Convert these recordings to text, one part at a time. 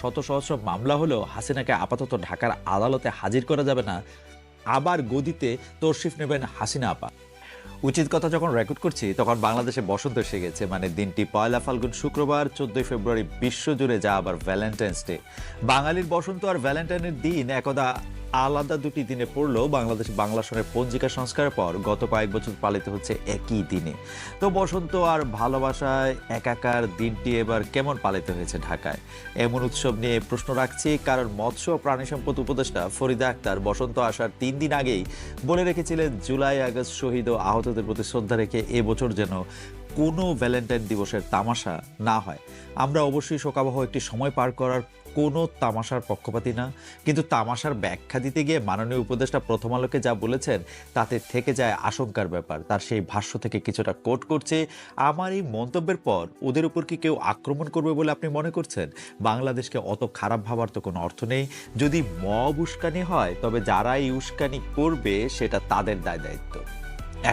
শত সহস্র মামলা হলেও হাসিনাকে আপাতত ঢাকার আদালতে হাজির করা যাবে না। আবার গদিতে তরশিফ নেবেন হাসিনা আপা। উচিত কথা যখন রেকর্ড করছি, তখন বাংলাদেশে বসন্ত এসে গেছে মানে দিনটি পয়লা ফাল্গুন শুক্রবার, চোদ্দই ফেব্রুয়ারি বিশ্বজুড়ে যা আবার ভ্যালেন্টাইন্স ডে বাঙালির বসন্ত আর ভ্যালেন্টাইনের দিন একদা আলাদা দুটি দিনে পড়লেও বাংলাদেশ বাংলা সনের পঞ্জিকা সংস্কারের পর গত কয়েক বছর পালিত হচ্ছে একই দিনে। তো বসন্ত আর ভালোবাসায় একাকার দিনটি এবার কেমন পালিত হয়েছে ঢাকায়? এমন উৎসব নিয়ে প্রশ্ন রাখছি, কারণ মৎস্য প্রাণী সম্পদ উপদেষ্টা ফরিদা আক্তার বসন্ত আসার তিন দিন আগেই বলে রেখেছিলেন, জুলাই, আগস্ট শহীদ ও আহতদের প্রতি শ্রদ্ধা রেখে এবছর যেন কোনো ভ্যালেন্টাইন দিবসের তামাশা না হয়। আমরা অবশ্যই শোকাবহ একটি সময় পার করার কোনো তামাশার পক্ষপাতী না। কিন্তু তামাশার ব্যাখ্যা দিতে গিয়ে মাননীয় উপদেষ্টা প্রথম আলোকে যা বলেছেন, তাতে থেকে যায় আশঙ্কার ব্যাপার। তার সেই ভাষ্য থেকে কিছুটা কোট করছে, আমার এই মন্তব্যের পর ওদের উপর কি কেউ আক্রমণ করবে বলে আপনি মনে করছেন? বাংলাদেশকে অত খারাপ ভাবার তো কোনো অর্থ নেই। যদি মব উস্কানি হয়, তবে যারা এই উস্কানি করবে, সেটা তাদের দায় দায়িত্ব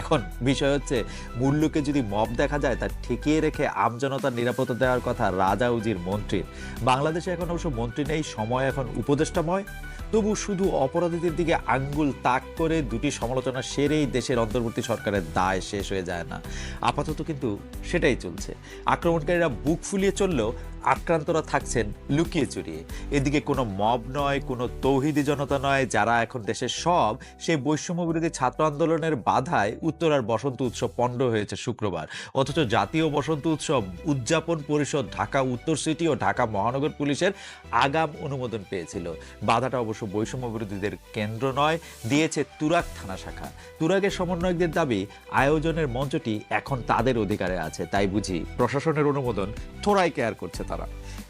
এখন বিষয় হচ্ছে, মূল্যকে যদি মব দেখা যায়, তা ঠেকিয়ে রেখে আমজনতার নিরাপত্তা দেওয়ার কথা রাজা উজির মন্ত্রীর বাংলাদেশে এখন অবশ্য মন্ত্রী নেই, সময় এখন উপদেষ্টাময়। তবু শুধু অপরাধীদের দিকে আঙ্গুল তাক করে দুটি সমালোচনা সেরেই দেশের অন্তর্বর্তী সরকারের দায় শেষ হয়ে যায় না। আপাতত কিন্তু সেটাই চলছে। আক্রমণকারীরা বুক ফুলিয়ে চললেও আক্রান্তরা থাকছেন লুকিয়ে চুরিয়ে। এদিকে কোনো মব নয়, কোনো তৌহিদি জনতা নয়, যারা এখন দেশের সব সেই বৈষম্য বিরোধী ছাত্র আন্দোলনের বাধায় উত্তরার বসন্ত উৎসব পণ্ড হয়েছে শুক্রবার। অথচ জাতীয় বসন্ত উৎসব উদযাপন পরিষদ ঢাকা উত্তর সিটি ও ঢাকা মহানগর পুলিশের আগাম অনুমোদন পেয়েছিল। বাধাটা অবশ্য বৈষম্য বিরোধীদের কেন্দ্র নয়, দিয়েছে তুরাক থানা শাখা। তুরাগের সমন্বয়কদের দাবি, আয়োজনের মঞ্চটি এখন তাদের অধিকারে আছে। তাই বুঝি প্রশাসনের অনুমোদন থোড়াই কেয়ার করছে তারা।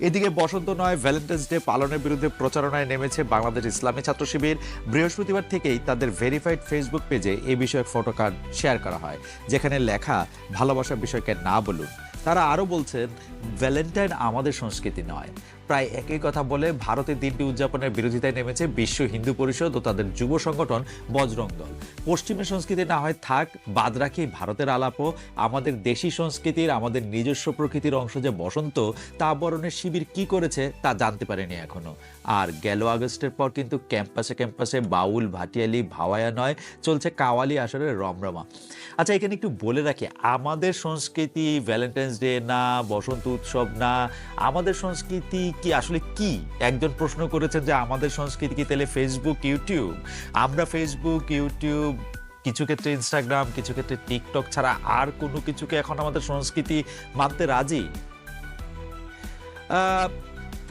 এদিকে বসন্ত নয় ভ্যালেন্টাইন্স ডে পালনের বিরুদ্ধে প্রচারণায় নেমেছে বাংলাদেশ ইসলামী ছাত্র শিবির। বৃহস্পতিবার থেকেই তাদের ভেরিফাইড ফেসবুক পেজে এ বিষয়ে ফটো কার্ড শেয়ার করা হয়, যেখানে লেখা, ভালোবাসার বিষয়কে না বলুন। তারা আরও বলছেন ভ্যালেন্টাইন আমাদের সংস্কৃতি নয়। প্রায় একই কথা বলে ভারতের দিনটি উদযাপনের বিরোধিতায় নেমেছে বিশ্ব হিন্দু পরিষদ ও তাদের যুব সংগঠন বজরং দল। পশ্চিমের সংস্কৃতি না হয় থাক, বাদ রাখি ভারতের আলাপও আমাদের দেশি সংস্কৃতির, আমাদের নিজস্ব প্রকৃতির অংশ যে বসন্ত, তা বরণের শিবির কি করেছে তা জানতে পারেনি এখনও। আর গেল আগস্টের পর কিন্তু ক্যাম্পাসে ক্যাম্পাসে বাউল, ভাটিয়ালি, ভাওয়ায়া নয়, চলছে কাওয়ালি আসরের রমরমা। আচ্ছা এখানে একটু বলে রাখি, আমাদের সংস্কৃতি ভ্যালেন্টাইন্স ডে না, বসন্ত উৎসব না, আমাদের সংস্কৃতি কি আসলে কি? একজন প্রশ্ন করেছেন যে আমাদের সংস্কৃতি কি? তাহলে ফেসবুক ইউটিউব আমরা ফেসবুক ইউটিউব কিছু ক্ষেত্রে ইনস্টাগ্রাম কিছু ক্ষেত্রে টিকটক ছাড়া আর কোনো কিছুকে এখন আমাদের সংস্কৃতি মানতে রাজি?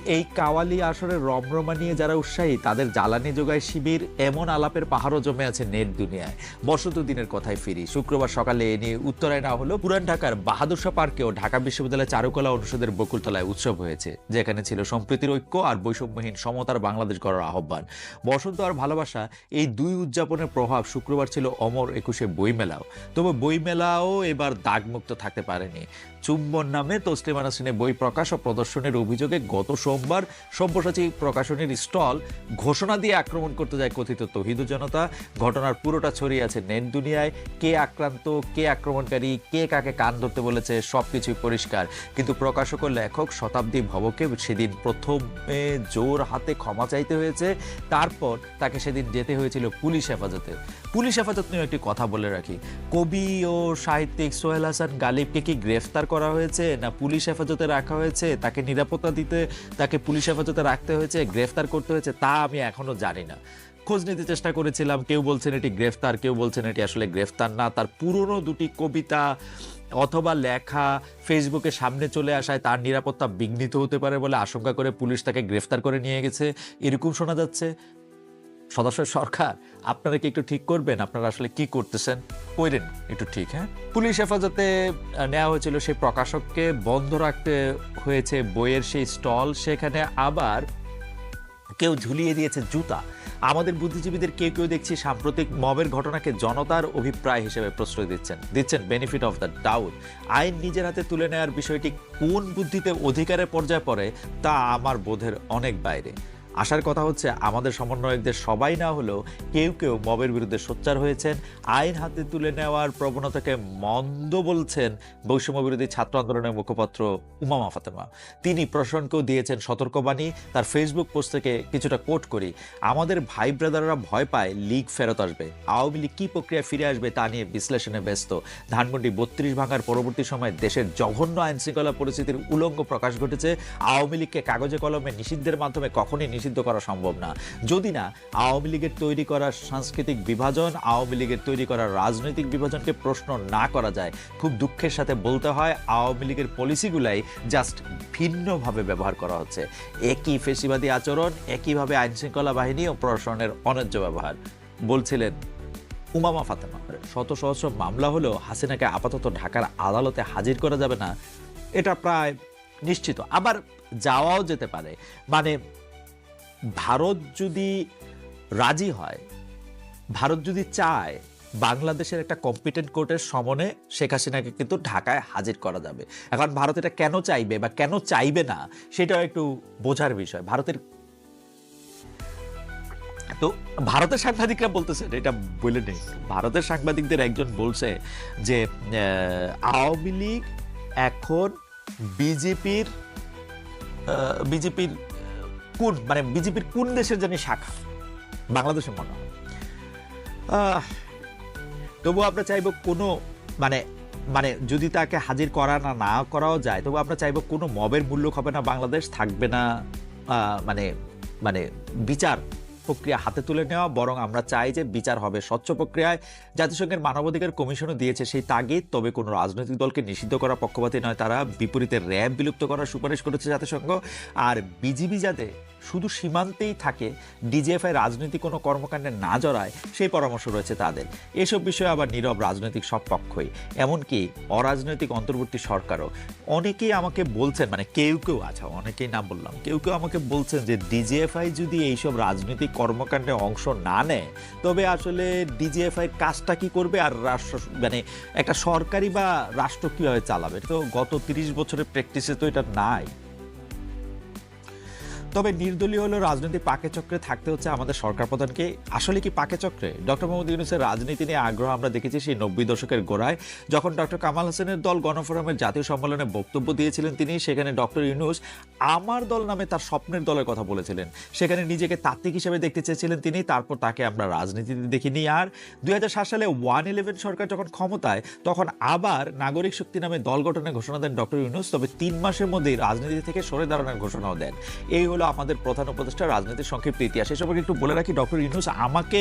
এই কাওয়ালি আসরের রমরমা নিয়ে যারা উৎসাহী, তাদের জ্বালানি যোগায় শিবির, এমন আলাপের পাহাড়ও জমে আছে নেট দুনিয়ায়। বসন্ত দিনের কথায় ফিরি। শুক্রবার সকালে এ নিয়ে উত্তরায় না হলো পুরান ঢাকার বাহাদুরশাহ পার্কেও ঢাকা বিশ্ববিদ্যালয় চারুকলা অনুষদের বকুলতলায় উৎসব হয়েছে, যেখানে ছিল সম্প্রীতির ঐক্য আর বৈষম্যহীন সমতার বাংলাদেশ গড়ার আহ্বান। বসন্ত আর ভালোবাসা, এই দুই উদযাপনের প্রভাব শুক্রবার ছিল অমর একুশে বইমেলাও। তবে বইমেলাও এবার দাগমুক্ত থাকতে পারেনি। চুম্বন নামে তসলিমা নাসরিনের বই প্রকাশ ও প্রদর্শনের অভিযোগে গত সোমবার সব্যসাচী প্রকাশনীর স্টল ঘোষণা দিয়ে আক্রমণ করতে যায় কথিত তহিদু জনতা। ঘটনার পুরোটা ছড়িয়ে আছে নেট দুনিয়ায়। কে আক্রান্ত, কে আক্রমণকারী, কে কাকে কান ধরতে বলেছে, সবকিছুই পরিষ্কার। কিন্তু প্রকাশক ও লেখক শতাব্দী ভবকে সেদিন প্রথমে জোর হাতে ক্ষমা চাইতে হয়েছে। তারপর তাকে সেদিন যেতে হয়েছিল পুলিশ হেফাজতে। পুলিশ হেফাজত নিয়ে একটি কথা বলে রাখি। কবি ও সাহিত্যিক সোহেল হাসান গালিবকে কি গ্রেফতার করা হয়েছে, না পুলিশ হেফাজতে রাখা হয়েছে, তাকে নিরাপত্তা দিতে তাকে পুলিশ হেফাজতে রাখতে হয়েছে, গ্রেফতার করতে হয়েছে, তা আমি এখনও জানি না। খোঁজ নিতে চেষ্টা করেছিলাম, কেউ বলছেন এটি গ্রেফতার, কেউ বলছেন এটি আসলে গ্রেফতার না। তার পুরনো দুটি কবিতা অথবা লেখা ফেসবুকে সামনে চলে আসায় তার নিরাপত্তা বিঘ্নিত হতে পারে বলে আশঙ্কা করে পুলিশ তাকে গ্রেফতার করে নিয়ে গেছে। এরকম শোনা যাচ্ছে। সদস্য সরকার আপনারা কি একটু ঠিক করবেন, আপনারা আসলে কি করতেছেন? কইরেন, একটু ঠিক হ্যাঁ? পুলিশ হেফাজতে নেওয়া হয়েছিল সেই প্রকাশককে, বন্ধ রাখতে হয়েছে বইয়ের সেই স্টল, সেখানে আবার কেউ ঝুলিয়ে দিয়েছে জুতা। আমাদের বুদ্ধিজীবীদের কেউ কেউ দেখছি সাম্প্রতিক মবের ঘটনাকে জনতার অভিপ্রায় হিসেবে প্রশ্রয় দিচ্ছেন। দিচ্ছেন বেনিফিট অফ দ্য ডাউট আইন নিজের হাতে তুলে নেওয়ার বিষয়টি কোন বুদ্ধিতে অধিকারের পর্যায়ে পড়ে, তা আমার বোধের অনেক বাইরে। আসার কথা হচ্ছে, আমাদের সমন্বয়কদের সবাই না হলেও কেউ কেউ মবের বিরুদ্ধে সোচ্চার হয়েছেন। আইন হাতে তুলে নেওয়ার প্রবণতাকে মন্দ বলছেন বৈষম্য বিরোধী ছাত্র আন্দোলনের মুখপাত্র উমামা ফাতেমা। তিনি প্রশাসনকেও দিয়েছেন সতর্কবাণী, তার ফেসবুক পোস্ট থেকে কিছুটা কোট করি। আমাদের ভাই ব্রাদাররা ভয় পায় লীগ ফেরত আসবে। আওয়ামী লীগ কী প্রক্রিয়া ফিরে আসবে তা নিয়ে বিশ্লেষণে ব্যস্ত। ধানমন্ডি বত্রিশ ভাঙার পরবর্তী সময়ে দেশের জঘন্য আইন শৃঙ্খলা পরিস্থিতির উলঙ্গ প্রকাশ ঘটেছে। আওয়ামী লীগকে কাগজে কলমে নিষিদ্ধের মাধ্যমে কখনই নিষিদ্ধ করা সম্ভব না। যদি না, আওয়ামী লীগের তৈরি করা সাংস্কৃতিক বিভাজন, আওয়ামী লীগের তৈরি করা রাজনৈতিক বিভাজনকে প্রশ্ন না করা যায়। খুব দুঃখের সাথে বলতে হয়, আওয়ামী লীগের পলিসিগুলাই জাস্ট ভিন্নভাবে ব্যবহার করা হচ্ছে। একই ফেসিবাদী আচরণ, একইভাবে আইনশৃঙ্খলা বাহিনী ও প্রশাসনের অন্যায্য ব্যবহার। বলছিলেন উমামা ফাতেমা। শত সহস্র মামলা হলেও হাসিনাকে আপাতত ঢাকার আদালতে হাজির করা যাবে না, এটা প্রায় নিশ্চিত। আবার যাওয়াও যেতে পারে। মানে ভারত যদি রাজি হয়, ভারত যদি চায় বাংলাদেশের একটা কম্পিটেন্ট কোর্টের সমনে শেখ হাসিনাকে কিন্তু ঢাকায় হাজির করা যাবে। এখন ভারত এটা কেন চাইবে বা কেন চাইবে না, সেটাও একটু বোঝার বিষয়। ভারতের তো ভারতের সাংবাদিকরা বলতেছে, এটা বলে নেই ভারতের সাংবাদিকদের একজন বলছে যে আওয়ামী লীগ এখন বিজেপির বিজেপির কোন মানে বিজেপির কোন দেশের জানি শাখা? বাংলাদেশের মনে হয়। তবুও আমরা চাইব কোনো মানে মানে যদি তাকে হাজির করা না না করাও যায় তবু আমরা চাইব কোনো মবের মূল্য হবে না, বাংলাদেশ থাকবে না। মানে মানে বিচার প্রক্রিয়া হাতে তুলে নেওয়া, বরং আমরা চাই যে বিচার হবে স্বচ্ছ প্রক্রিয়ায়। জাতিসংঘের মানবাধিকার কমিশনও দিয়েছে সেই তাগিদ, তবে কোনো রাজনৈতিক দলকে নিষিদ্ধ করা পক্ষপাতী নয়, তারা বিপরীতে র্যাব বিলুপ্ত করার সুপারিশ করেছে জাতিসংঘ। আর বিজিবি যাতে শুধু সীমান্তেই থাকে, ডিজিএফআই রাজনৈতিক কোনো কর্মকাণ্ডে না জড়ায়, সেই পরামর্শ রয়েছে তাদের। এসব বিষয়ে আবার নীরব রাজনৈতিক সব পক্ষই। এমনকি অরাজনৈতিক অন্তর্বর্তী সরকারও। অনেকেই আমাকে বলছেন মানে কেউ কেউ আছে অনেকেই নাম বললাম, কেউ কেউ আমাকে বলছেন যে ডিজিএফআই যদি এইসব রাজনৈতিক কর্মকাণ্ডে অংশ না নেয়, তবে আসলে ডিজিএফআই কাজটা কি করবে আর রাষ্ট্র মানে একটা সরকারি বা রাষ্ট্র কীভাবে চালাবে? তো গত তিরিশ বছরের প্র্যাকটিসে তো এটা নাই। তবে নির্দলীয় হলেও রাজনৈতিক পাকে চক্রে থাকতে হচ্ছে আমাদের সরকার প্রধানকে। আসলে কি পাকে চক্রে? ডক্টর মোহাম্মদ ইউনুসের রাজনীতি নিয়ে আগ্রহ আমরা দেখেছি সেই নব্বই দশকের গোড়ায়। যখন ডক্টর কামাল হোসেনের দল গণফোরামের জাতীয় সম্মেলনে বক্তব্য দিয়েছিলেন তিনি, সেখানে ডক্টর ইউনুস আমার দল নামে তার স্বপ্নের দলের কথা বলেছিলেন। সেখানে নিজেকে তাত্ত্বিক হিসেবে দেখতে চেয়েছিলেন তিনি, তারপর তাকে আমরা রাজনীতিতে দেখিনি। আর দুই হাজার সাত সালে ওয়ান ইলেভেন সরকার যখন ক্ষমতায়, তখন আবার নাগরিক শক্তি নামে দল গঠনের ঘোষণা দেন ডক্টর ইউনুস। তবে তিন মাসের মধ্যেই রাজনীতি থেকে সরে দাঁড়ানোর ঘোষণাও দেন। এই হলো আমাদের প্রধান উপদেষ্টা রাজনীতির সংক্ষিপ্ত ইতিহাস। এ সম্পর্কে একটু বলে রাখি, ডক্টর ইউনুস আমাকে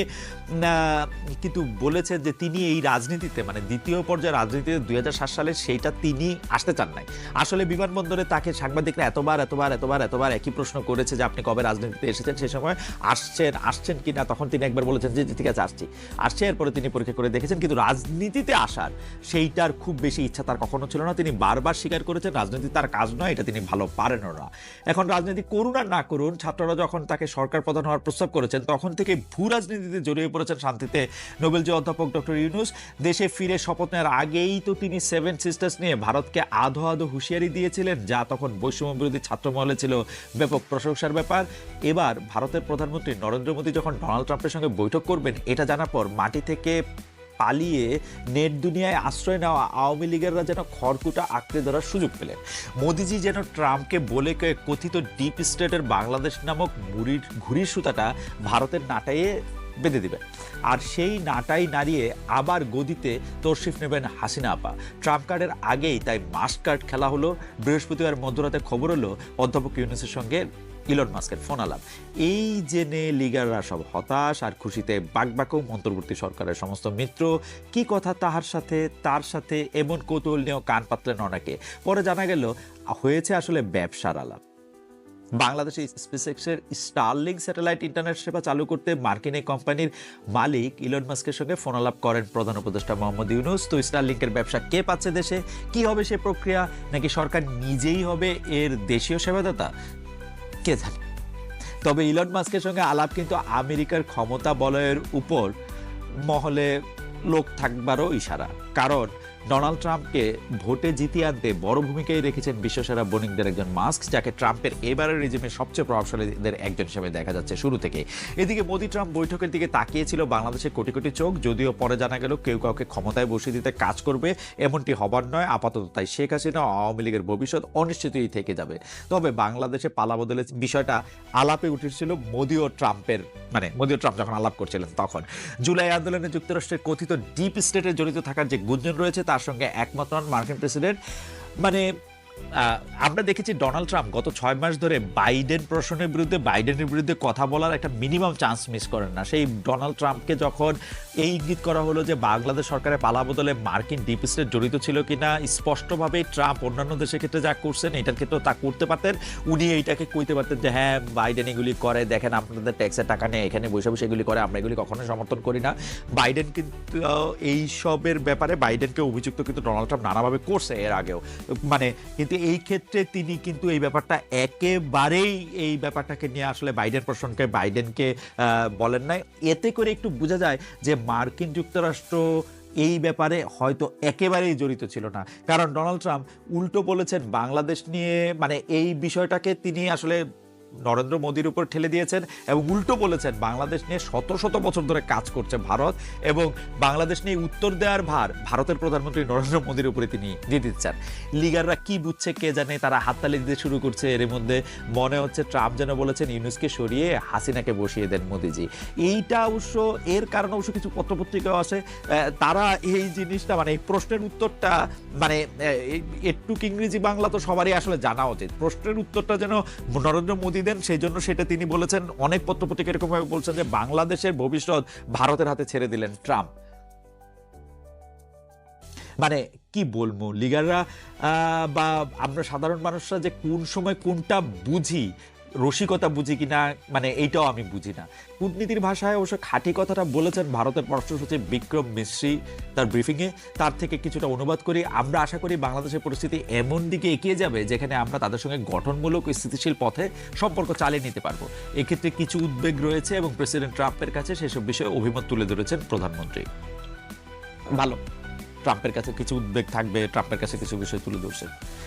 কিন্তু বলেছেন যে তিনি এই রাজনীতিতে মানে দ্বিতীয় পর্যায়ে রাজনীতিতে দুই হাজার সাত সালে সেইটা তিনি আসতে চান নাই। আসলে বিমানবন্দরে তাকে সাংবাদিকরা এতবার এতবার এতবার এতবার একই প্রশ্ন করেছে যে আপনি কবে রাজনীতিতে এসেছেন? সেই সময় আসছেন আসছেন কিনা তখন তিনি একবার বলেছেন যে ঠিক আছে, আসছি। আসছে, এরপরে তিনি পরীক্ষা করে দেখেছেন, কিন্তু রাজনীতিতে আসার সেইটার খুব বেশি ইচ্ছা তার কখনো ছিল না। তিনি বারবার স্বীকার করেছেন, রাজনীতি তার কাজ নয়, এটা তিনি ভালো পারেনও না। এখন রাজনীতি করুন আর না করুন, ছাত্ররা যখন তাকে সরকার প্রধান হওয়ার প্রস্তাব করেছেন, তখন থেকে ভূ রাজনীতিতে জড়িয়ে পড়েছেন শান্তিতে। নোবেল যে অধ্যাপক ডক্টর ইউনুস দেশে ফিরে শপথ নেওয়ার আগেই তো তিনি সেভেন সিস্টার্স নিয়ে ভারতকে আধো আধো হুঁশিয়ারি দিয়েছিলেন, যা তখন বৈষম্য বিরোধী ছাত্র মহলে ছিল ব্যাপক প্রশংসার ব্যাপার। এবার ভারতের প্রধানমন্ত্রী নরেন্দ্র মোদী যখন ডোনাল্ড ট্রাম্পের সঙ্গে বৈঠক করবেন, এটা জানার পর মাটি থেকে পালিয়ে নেট দুনিয়ায় আশ্রয় নেওয়া আওয়ামী লীগেররা যেন খড়কুটা আঁকড়ে ধরার সুযোগ পেলেন। মোদিজি যেন ট্রাম্পকে বলে কথিত ডিপ স্টেটের বাংলাদেশ নামক মুড়ির ঘুড়ির সুতাটা ভারতের নাটাইয়ে বেঁধে দিবেন আর সেই নাটাই নাড়িয়ে আবার গদিতে তরশিফ নেবেন হাসিনা আপা। ট্রাম্প কার্ডের আগেই তাই মাস্ক কার্ড খেলা হলো। বৃহস্পতিবার মধ্যরাতে খবর হলো অধ্যাপক ইউনুসের সঙ্গে ইলন মাস্কের ফোন আলাপ। এই জেনে লিগাররা সব হতাশ আর খুশিতে বাকবাকও অন্তর্বর্তী সরকারের সমস্ত মিত্র। কি কথা তাহার সাথে, তার সাথে, এমন কৌতূহল নিয়েও কান পাতলেন অনেকে। পরে জানা গেল, হয়েছে আসলে ব্যবসার আলাপ। বাংলাদেশে স্পেসএক্সের স্টারলিং স্যাটেলাইট ইন্টারনেট সেবা চালু করতে মার্কিন এই কোম্পানির মালিক ইলন মাস্কের সঙ্গে ফোন আলাপ করেন প্রধান উপদেষ্টা মোহাম্মদ ইউনুস। তো স্টারলিংকের ব্যবসা কে পাচ্ছে দেশে? কি হবে সে প্রক্রিয়া? নাকি সরকার নিজেই হবে এর দেশীয় সেবাদাতা? কে জানে? তবে ইলন মাস্কের সঙ্গে আলাপ কিন্তু আমেরিকার ক্ষমতা বলয়ের উপর মহলে লোক থাকবারও ইশারা। কারণ ডোনাল্ড ট্রাম্পকে ভোটে জিতিয়ে আনতে বড় ভূমিকায় রেখেছেন বিশ্বসেরা বোনিংদের একজন মাস্ক, যাকে ট্রাম্পের এবারের রেজিমের সবচেয়ে প্রভাবশালীদের একজন হিসেবে দেখা যাচ্ছে শুরু থেকে। এদিকে মোদি ট্রাম্প বৈঠকের দিকে তাকিয়েছিল বাংলাদেশের কোটি কোটি চোখ, যদিও পরে জানা গেল কেউ কাউকে ক্ষমতায় বসিয়ে দিতে কাজ করবে, এমনটি হবার নয়। আপাতত তাই শেখ হাসিনা আওয়ামী লীগের ভবিষ্যৎ অনিশ্চিতই থেকে যাবে। তবে বাংলাদেশে পালা বদলের বিষয়টা আলাপে উঠেছিল মোদি ও ট্রাম্পের মানে মোদি ও ট্রাম্প যখন আলাপ করছিলেন তখন। জুলাই আন্দোলনে যুক্তরাষ্ট্রের কথিত ডিপ স্টেটে জড়িত থাকার যে গুঞ্জন রয়েছে তার সঙ্গে একমত নন মার্কিন প্রেসিডেন্ট। মানে আমরা দেখেছি ডোনাল্ড ট্রাম্প গত ছয় মাস ধরে বাইডেন প্রশ্নের বিরুদ্ধে বাইডেনের বিরুদ্ধে কথা বলার একটা মিনিমাম চান্স মিস করেন না। সেই ডোনাল্ড ট্রাম্পকে যখন এই ইঙ্গিত করা হলো যে বাংলাদেশ সরকারের পালা বদলে মার্কিন ডিপ স্টেট জড়িত ছিল কিনা স্পষ্টভাবে ট্রাম্প অন্যান্য দেশের ক্ষেত্রে যা করছেন এটার ক্ষেত্রেও তা করতে পারতেন। উনি এইটাকে কইতে পারতেন যে হ্যাঁ বাইডেন এগুলি করে দেখেন আপনাদের ট্যাক্সের টাকা নেই এখানে বসে বসে এগুলি করে আমরা এগুলি কখনোই সমর্থন করি না। বাইডেন কিন্তু আহ, এই সবের ব্যাপারে বাইডেনকে অভিযুক্ত কিন্তু ডোনাল্ড ট্রাম্প নানাভাবে করছে এর আগেও। মানে কিন্তু এই ক্ষেত্রে তিনি কিন্তু এই ব্যাপারটা একেবারেই এই ব্যাপারটাকে নিয়ে আসলে বাইডেন প্রসঙ্গে বাইডেনকে বলেন নাই। এতে করে একটু বোঝা যায় যে মার্কিন যুক্তরাষ্ট্র এই ব্যাপারে হয়তো একেবারেই জড়িত ছিল না। কারণ ডোনাল্ড ট্রাম্প উল্টো বলেছেন, বাংলাদেশ নিয়ে মানে এই বিষয়টাকে তিনি আসলে নরেন্দ্র মোদীর উপর ঠেলে দিয়েছেন এবং উল্টো বলেছেন, বাংলাদেশ নিয়ে শত শত বছর ধরে কাজ করছে ভারত এবং বাংলাদেশ নিয়ে উত্তর দেওয়ার ভার ভারতের প্রধানমন্ত্রী নরেন্দ্র মোদীর উপরে তিনি দিয়ে দিতে চান লিগাররা কি বুঝছে কে জানে, তারা হাততালি দিতে শুরু করছে। এর মধ্যে মনে হচ্ছে ট্রাম্প যেন বলেছেন, ইউনুসকে সরিয়ে হাসিনাকে বসিয়ে দেন মোদিজি। এইটা অবশ্য, এর কারণে অবশ্য কিছু পত্রপত্রিকাও আছে। তারা এই জিনিসটা মানে এই প্রশ্নের উত্তরটা মানে একটু ইংরেজি বাংলা তো সবারই আসলে জানা উচিত। প্রশ্নের উত্তরটা যেন নরেন্দ্র মোদী দেন, সেই জন্য সেটা তিনি বলেছেন। অনেক পত্রপত্রিকা এরকমভাবে বলছেন যে বাংলাদেশের ভবিষ্যৎ ভারতের হাতে ছেড়ে দিলেন ট্রাম্প। মানে কি বলব, লিগাররা বা আমরা সাধারণ মানুষরা যে কোন সময় কোনটা বুঝি রসিকতা বুঝি কিনা মানে এইটাও আমি বুঝি না। কূটনীতির ভাষায় অবশ্য খাঁটি কথাটা বলেছেন ভারতের পররাষ্ট্র সচিব বিক্রম মিশ্রি তার ব্রিফিংয়ে। তার থেকে কিছুটা অনুবাদ করি। আমরা আশা করি বাংলাদেশের পরিস্থিতি এমন দিকে এগিয়ে যাবে যেখানে আমরা তাদের সঙ্গে গঠনমূলক স্থিতিশীল পথে সম্পর্ক চালিয়ে নিতে পারব। এক্ষেত্রে কিছু উদ্বেগ রয়েছে এবং প্রেসিডেন্ট ট্রাম্পের কাছে সেসব বিষয়ে অভিমত তুলে ধরেছেন প্রধানমন্ত্রী। ভালো, ট্রাম্পের কাছে কিছু উদ্বেগ থাকবে, ট্রাম্পের কাছে কিছু বিষয় তুলে ধরছে।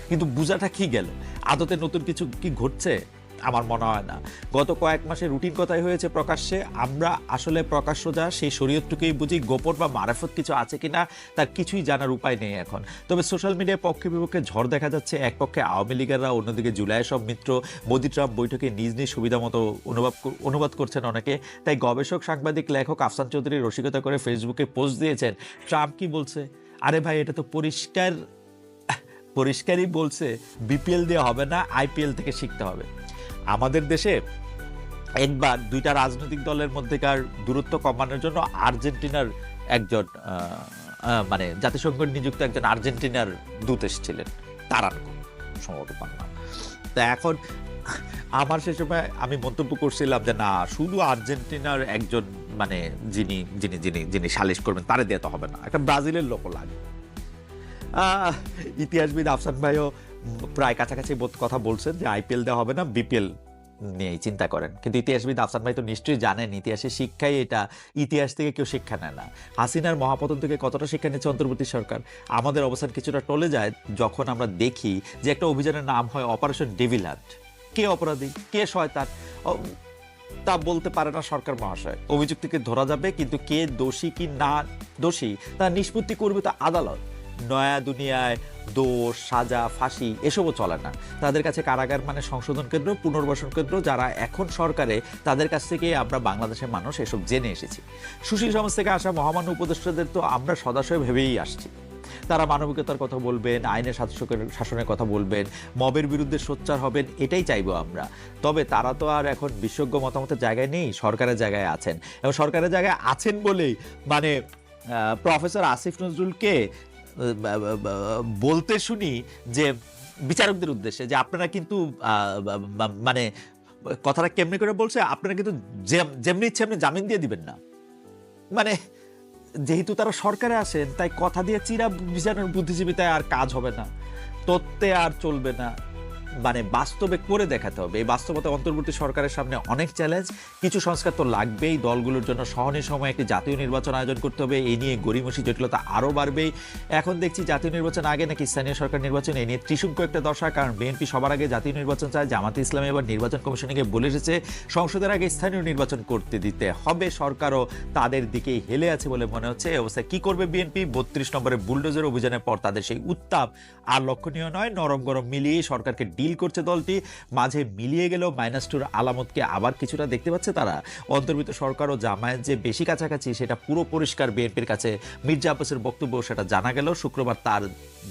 কিন্তু বুঝাটা কি গেল? আদতে নতুন কিছু কি ঘটছে? আমার মনে হয় না। গত কয়েক মাসে রুটিন কথাই হয়েছে প্রকাশ্যে? আমরা আসলে প্রকাশ্য যা, সেই শরীয়তটুকুই বুঝি, গোপন বা মারাফত কিছু আছে কিনা, তার কিছুই জানার উপায় নেই এখন। তবে সোশ্যাল মিডিয়ায় পক্ষে বিপক্ষে ঝড় দেখা যাচ্ছে, এক পক্ষে আওয়ামী লীগেররা, অন্যদিকে জুলাই সব মিত্র মোদি ট্রাম্প বৈঠকে নিজ নিজ সুবিধা মতো অনুবাদ অনুবাদ করছেন অনেকে। তাই গবেষক, সাংবাদিক, লেখক আফসান চৌধুরী রসিকতা করে ফেসবুকে পোস্ট দিয়েছেন, ট্রাম্প কি বলছে? আরে ভাই, এটা তো পরিষ্কার, পরিষ্কারই বলছে, বিপিএল দিয়ে হবে না, আইপিএল থেকে শিখতে হবে। আমাদের দেশে একবার দুইটা রাজনৈতিক দলের মধ্যেকার দূরত্ব কমানোর জন্য আর্জেন্টিনার একজন মানে জাতিসংঘ নিযুক্ত একজন আর্জেন্টিনার দূত এসেছিলেন তারানকো সম্ভবত নাম তা এখন আমার সে সময় আমি মন্তব্য করছিলাম যে, না, শুধু আর্জেন্টিনার একজন মানে যিনি যিনি যিনি যিনি সালিশ করবেন, তারে দিয়ে তো হবে না। একটা ব্রাজিলের লোকও লাগে। ইতিহাসবিদ আফসান ভাইও প্রায় কাছাকাছি কথা বলছেন যে আইপিএল দেওয়া হবে না, বিপিএল নিয়েই চিন্তা করেন। কিন্তু ইতিহাসবিদ আফসান ভাই তো নিশ্চয়ই জানেন, ইতিহাসের শিক্ষাই এটা। ইতিহাস থেকে কেউ শিক্ষা নেয় না। হাসিনার মহাপতন থেকে কতটা শিক্ষা নিচ্ছে অন্তর্বর্তী সরকার? আমাদের অবস্থান কিছুটা টলে যায় যখন আমরা দেখি যে একটা অভিযানের নাম হয় অপারেশন ডেভিল হান্ট কে অপরাধী? কে শয়তান? তা বলতে পারে না সরকার মহাশয়। অভিযুক্তকে ধরা যাবে কিন্তু কে দোষী কি না দোষী তা নিষ্পত্তি করবে তা আদালত। নয়া দুনিয়ায় দোষ, সাজা, ফাঁসি, এসবও চলে না। তাদের কাছে কারাগার মানে সংশোধন কেন্দ্র, পুনর্বাসন কেন্দ্র, যারা এখন সরকারে, তাদের কাছ থেকে আমরা বাংলাদেশের মানুষ এসব জেনে এসেছি। সুশীল সমাজ থেকে আসা মহামান্য উপদেষ্টাদের তো আমরা সদাশয় ভেবেই আসছি। তারা মানবিকতার কথা বলবেন, আইনের শাসকের শাসনের কথা বলবেন, মবের বিরুদ্ধে সোচ্চার হবেন, এটাই চাইব আমরা। তবে তারা তো আর এখন বিশেষজ্ঞ মতামতের জায়গায় নেই, সরকারের জায়গায় আছেন। এবং সরকারের জায়গায় আছেন বলেই মানে প্রফেসর আসিফ নজরুলকে বলতে শুনি যে বিচারকদের উদ্দেশ্যে, যে আপনারা কিন্তু মানে কথাটা কেমনি করে বলছে, আপনারা কিন্তু যেম- যেমনি ইচ্ছে আপনি জামিন দিয়ে দিবেন না। মানে যেহেতু তারা সরকারে আসেন তাই কথা দিয়ে চিরা বিচারের বুদ্ধিজীবী তাই আর কাজ হবে না। তত্ত্বে আর চলবে না। মানে বাস্তবে করে দেখাতে হবে। এই বাস্তবতা অন্তর্বর্তী সরকারের সামনে অনেক চ্যালেঞ্জ কিছু সংস্কার তো লাগবেই। দলগুলোর জন্য সহনীয় সময় একটি জাতীয় নির্বাচন আয়োজন করতে হবে। এই নিয়ে গরিমসি জটিলতা আরও বাড়বেই। এখন দেখছি জাতীয় নির্বাচন আগে নাকি স্থানীয় সরকার নির্বাচন এই নিয়ে ত্রিশঙ্ক একটা দশা। কারণ বিএনপি সবার আগে জাতীয় নির্বাচন চায়। জামাতে ইসলামী এবার নির্বাচন কমিশনকে বলে এসেছে, সংসদের আগে স্থানীয় নির্বাচন করতে দিতে হবে। সরকারও তাদের দিকেই হেলে আছে বলে মনে হচ্ছে। এই অবস্থায় কি করবে বিএনপি? বত্রিশ নম্বরে বুলডোজার অভিযানের পর তাদের সেই উত্তাপ আর লক্ষণীয় নয়। নরম গরম মিলিয়ে সরকারকে ডিল করছে দলটি। মাঝে মিলিয়ে গেলেও মাইনাস টুর আলামতকে আবার কিছুটা দেখতে পাচ্ছে তারা। অন্তর্ভিত সরকার ও জামায়াত যে বেশি কাছাকাছি, সেটা পুরো পরিষ্কার বিএনপির কাছে। মির্জা আব্বাসের বক্তব্য সেটা জানা গেল। শুক্রবার তার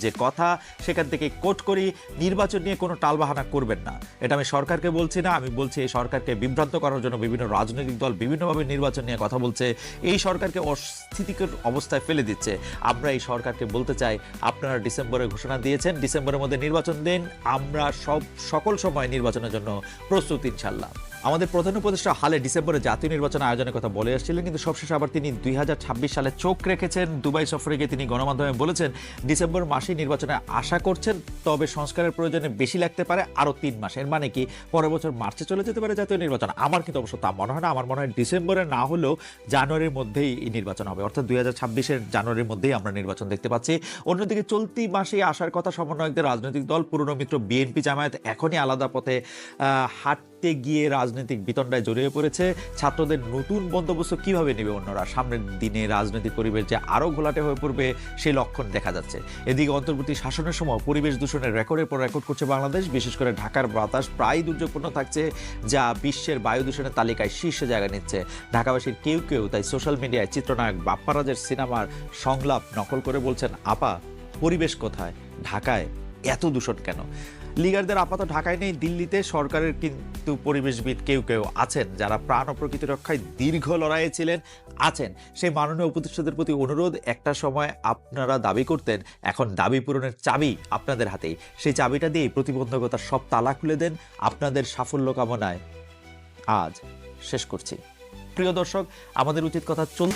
যে কথা, সেখান থেকে কোট করি, নির্বাচন নিয়ে কোনো টালবাহানা করবেন না। এটা আমি সরকারকে বলছি না, আমি বলছি এই সরকারকে বিভ্রান্ত করার জন্য বিভিন্ন রাজনৈতিক দল বিভিন্নভাবে নির্বাচন নিয়ে কথা বলছে। এই সরকারকে অস্থিতিকর অবস্থায় ফেলে দিচ্ছে। আমরা এই সরকারকে বলতে চাই, আপনারা ডিসেম্বরে ঘোষণা দিয়েছেন, ডিসেম্বরের মধ্যে নির্বাচন দিন। আমরা সব, সকল সময় নির্বাচনের জন্য প্রস্তুত ইনশাল্লাহ আমাদের প্রধান উপদেষ্টা হালে ডিসেম্বরে জাতীয় নির্বাচন আয়োজনের কথা বলে আসছিলেন, কিন্তু সবশেষে আবার তিনি দুই হাজার ছাব্বিশ সালে চোখ রেখেছেন। দুবাই সফরে গিয়ে তিনি গণমাধ্যমে বলেছেন, ডিসেম্বর মাসেই নির্বাচনে আশা করছেন, তবে সংস্কারের প্রয়োজনে বেশি লাগতে পারে আরও তিন মাস। এর মানে কি, পরের বছর মার্চে চলে যেতে পারে জাতীয় নির্বাচন। আমার কিন্তু অবশ্য তা মনে হয় না, আমার মনে হয় ডিসেম্বরে না হলেও জানুয়ারির মধ্যেই নির্বাচন হবে। অর্থাৎ দুই হাজার ছাব্বিশের জানুয়ারির মধ্যেই আমরা নির্বাচন দেখতে পাচ্ছি। অন্যদিকে চলতি মাসে আসার কথা সমন্বয়কদের রাজনৈতিক দল, পুরনো মিত্র বিএনপি জামায়াত এখনই আলাদা পথে হাঁটতে গিয়ে রাজনৈতিক বিতণ্ডায় জড়িয়ে পড়েছে। ছাত্রদের নতুন বন্দোবস্ত কীভাবে নেবে অন্যরা? সামনের দিনে রাজনৈতিক পরিবেশ যে আরও ঘোলাটে হয়ে পড়বে সেই লক্ষণ দেখা যাচ্ছে। এদিকে অন্তর্বর্তী শাসনের সময় পরিবেশ দূষণের রেকর্ডের পর রেকর্ড করছে বাংলাদেশ। বিশেষ করে ঢাকার বাতাস প্রায় দুর্যোগপূর্ণ থাকছে, যা বিশ্বের বায়ু দূষণের তালিকায় শীর্ষে জায়গা নিচ্ছে। ঢাকাবাসীর কেউ কেউ তাই সোশ্যাল মিডিয়ায় চিত্রনায়ক বাপ্পারাজের সিনেমার সংলাপ নকল করে বলছেন, আপা, পরিবেশ কোথায়? ঢাকায় এত দূষণ কেন? লিগারদের আপাতত ঢাকায় নেই, দিল্লিতে সরকারের কিন্তু পরিবেশবিদ কেউ কেউ আছেন যারা প্রাণ ও প্রকৃতি রক্ষায় দীর্ঘ লড়াইয়ে ছিলেন, আছেন। সেই মাননীয় উপদেষ্টাদের প্রতি অনুরোধ, একটা সময় আপনারা দাবি করতেন, এখন দাবি পূরণের চাবি আপনাদের হাতেই। সেই চাবিটা দিয়ে প্রতিবন্ধকতার সব তালা খুলে দেন আপনাদের সাফল্য কামনায়। আজ শেষ করছি। প্রিয় দর্শক, আমাদের উচিত কথা চল